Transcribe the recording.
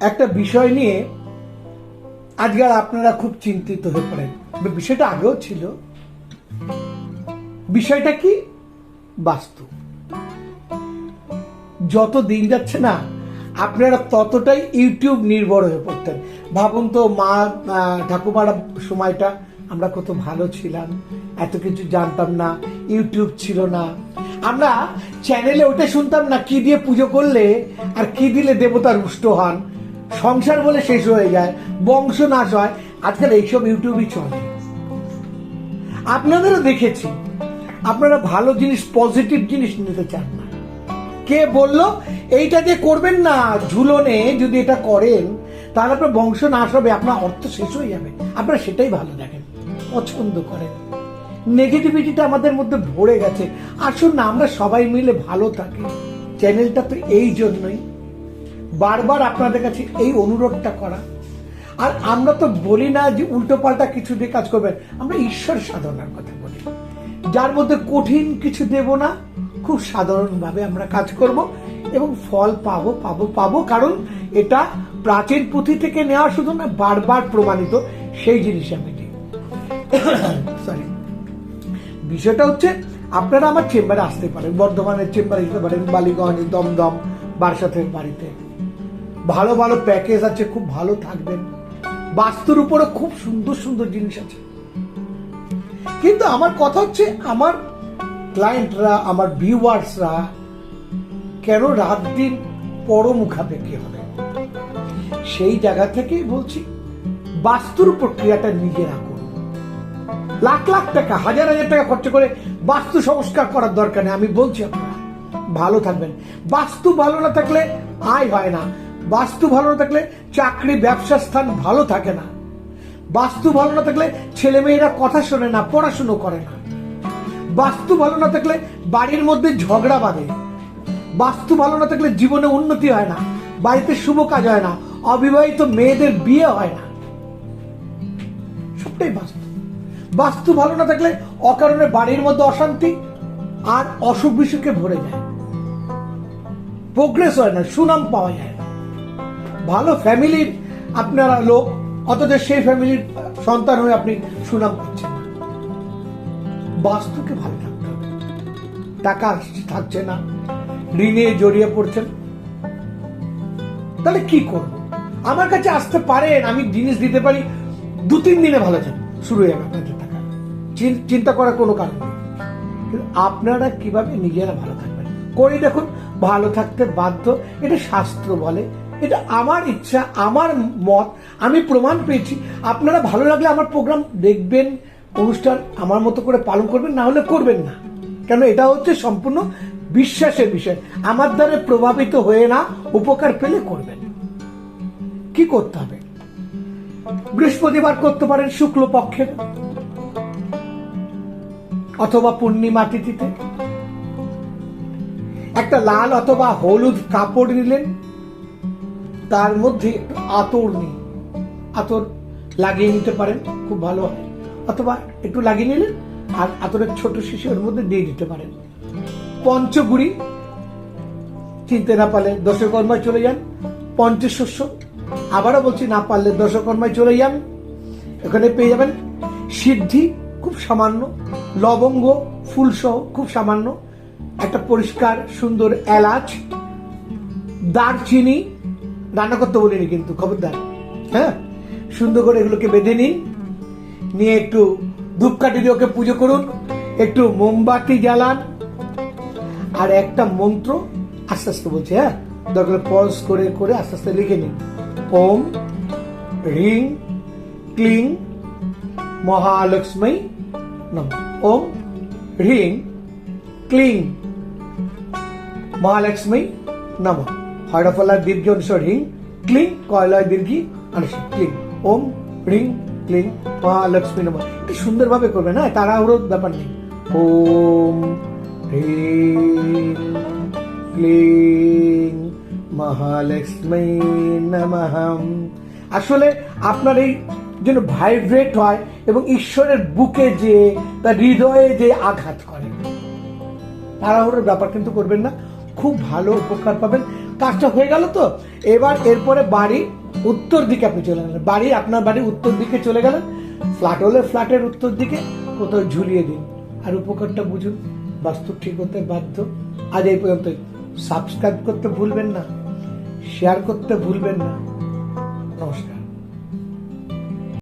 একটা বিষয় নিয়ে আজকাল আপনারা খুব চিন্তিত হয়ে পড়েন। বিষয়টা আগেও ছিল। বিষয়টা কি? বাস্তু। যত দিন যাচ্ছে না, আপনারা ততটাই ইউটিউব নির্ভর হয়ে পড়তেন। ভাবুন তো, মা ঠাকুমার সময়টা আমরা কত ভালো ছিলাম, এত কিছু জানতাম না, ইউটিউব ছিল না। আমরা চ্যানেলে ওটা শুনতাম না, কি দিয়ে পুজো করলে আর কি দিলে দেবতা রুষ্ট হন। সংসার বলে শেষ হয়ে যায়, বংশ নাশ হয়। আজকাল এইসব ইউটিউবই চলে। আপনাদেরও দেখেছি, আপনারা ভালো জিনিস, পজিটিভ জিনিস নিতে চান না। কে বলল, এইটা দিয়ে করবেন না, ঝুলনে যদি এটা করেন, তাহলে আপনার বংশ নাশ হবে, আপনার অর্থ শেষ হয়ে যাবে। আপনারা সেটাই ভালো দেখেন, পছন্দ করেন। নেগেটিভিটিটা আমাদের মধ্যে ভরে গেছে। আসুন না, আমরা সবাই মিলে ভালো থাকি। চ্যানেলটা তো এই জন্যই। বারবার আপনাদের কাছে এই অনুরোধটা করা। আর আমরা তো বলি না যে উল্টো পাল্টা কিছু দিয়ে কাজ করবেন। আমরা ঈশ্বর সাধনার কথা বলি। যার মধ্যে কঠিন কিছু দেব না, খুব সাধারণভাবে আমরা কাজ করব এবং ফল পাবো পাবো পাবো। কারণ এটা প্রাচীন পুঁথি থেকে নেওয়া শুধু না, বারবার প্রমাণিত সেই জিনিস আমি সরি বিষয়টা হচ্ছে, আপনারা আমার চেম্বারে আসতে পারেন, বর্ধমানের চেম্বারে আসতে পারেন, বালিগঞ্জ, দমদম, বারাসাতের বাড়িতে। ভালো ভালো প্যাকেজ আছে, খুব ভালো থাকবেন বাস্তুর উপরে খুব সুন্দর সুন্দর জিনিস আছে। কিন্তু আমার কথা হচ্ছে, আমার ক্লায়েন্টরা আমার ভিউয়ার্সরা কেন রাত দিন পরমুখাপেক্ষী হবে? সেই জায়গা থেকেই বলছি, বাস্তুর প্রক্রিয়াটা নিজেরা করুন। লাখ লাখ টাকা, হাজার হাজার টাকা খরচ করে বাস্তু সংস্কার করার দরকার নেই। আমি বলছি আপনারা, ভালো থাকবেন। বাস্তু ভালো না থাকলে আয় হয় না। বাস্তু ভালো না থাকলে চাকরি ব্যবসা স্থান ভালো থাকে না। বাস্তু ভালো না থাকলে ছেলে মেয়েরা কথা শোনে না, পড়াশুনো করে না। বাস্তু ভালো না থাকলে বাড়ির মধ্যে ঝগড়া বাঁধে। বাস্তু ভালো না থাকলে জীবনে উন্নতি হয় না, বাড়িতে শুভ কাজ হয় না, অবিবাহিত মেয়েদের বিয়ে হয় না। সবটাই বাস্তু। বাস্তু ভালো না থাকলে অকারণে বাড়ির মধ্যে অশান্তি আর অসুখ বিসুখে ভরে যায়। প্রোগ্রেস হয় না, সুনাম পাওয়া যায় ভালো ফ্যামিলির আপনারা লোক, অথচ সেই ফ্যামিলির সন্তান হয়ে আপনি সুনাম পাচ্ছেন বাস্তুকে ভালো থাকতে হবে। টাকা থাকছে না, ঋণে জড়িয়ে পড়ছেন। তাহলে কি করব? আমার কাছে আসতে পারেন, আমি জিনিস দিতে পারি। দু তিন দিনে ভালো যাবে, শুরু হয়ে যাবে আপনাদের টাকা। চিন্তা করার কোনো কারণ নেই। আপনারা কীভাবে নিজেরা ভালো থাকবেন? করে দেখুন, ভালো থাকতে বাধ্য। এটা শাস্ত্র বলে এটা আমার ইচ্ছা, আমার মত, আমি প্রমাণ পেয়েছি। আপনারা ভালো লাগলে আমার প্রোগ্রাম দেখবেন, অনুষ্ঠান আমার মতো করে পালন করবেন, না হলে করবেন না। কেন এটা হচ্ছে সম্পূর্ণ বিশ্বাসের বিষয়। আমার দ্বারা প্রভাবিত হয়ে না উপকার পেলে করবেন। কি করতে হবে? বৃহস্পতিবার করতে পারেন শুক্লপক্ষের। অথবা পূর্ণিমা তিথিতে। একটা লাল অথবা হলুদ কাপড় নিলেন। তার মধ্যে একটু আতর নিন আতর লাগিয়ে নিতে পারেন, খুব ভালো হয়। অথবা একটু লাগিয়ে নিলেন আর আতরের ছোট শিশু ওর মধ্যে দিয়ে দিতে পারেন। পঞ্চগুড়ি চিনতে না পারলে দশকর্মায় চলে যান। পঞ্চশস্য, আবারও বলছি না পারলে দশকর্মায় চলে যান। এখানে পেয়ে যাবেন সিদ্ধি, খুব সামান্য। লবঙ্গ, ফুলসহ, খুব সামান্য। একটা পরিষ্কার, সুন্দর এলাচ। দারচিনি রান্না করতে বলিনি কিন্তু, খবরদার। হ্যাঁ? সুন্দর করে এগুলোকে বেঁধে নিন নিয়ে একটু ধূপকাঠি দিয়ে ওকে পুজো করুন, একটু মোমবাতি জ্বালান, আর একটা মন্ত্র আস্তে আস্তে বলছে হ্যাঁ? দরকার পজ করে করে আস্তে আস্তে লিখে নিন। ওম রিং ক্লিং, মহালক্ষ্মী নম। ওম, হ্রিং, ক্লিং, মহালক্ষ্মী নম। হরফলা দীর্ঘ অনুসর ক্লিং, কয়লয় দীর্ঘি অনুসর ক্লিং, ওম হ্রিং ক্লিং মহালক্ষ্মী নম। একটু সুন্দরভাবে করবে, না? তাড়াহুড়োর ব্যাপার নেই। ওম ক্লিং, মহালক্ষ্মী নমঃ। আসলে আপনার এই যেন ভাইব্রেট হয় এবং ঈশ্বরের বুকে যে, তার হৃদয়ে যে আঘাত করে। তাড়াহুড়োর ব্যাপার কিন্তু করবেন না। খুব ভালো উপকার পাবেন। কাজটা হয়ে গেল তো? এবার এরপরে বাড়ি উত্তর দিকে আপনি চলে গেলেন। বাড়ি, আপনার বাড়ি উত্তর দিকে চলে গেলেন। ফ্ল্যাট হলে ফ্ল্যাটের উত্তর দিকে কোথাও ঝুলিয়ে দিন। আর উপকারটা বুঝুন, বাস্তু ঠিক হতে বাধ্য। আজ এই পর্যন্ত। সাবস্ক্রাইব করতে ভুলবেন না, শেয়ার করতে ভুলবেন না। নমস্কার।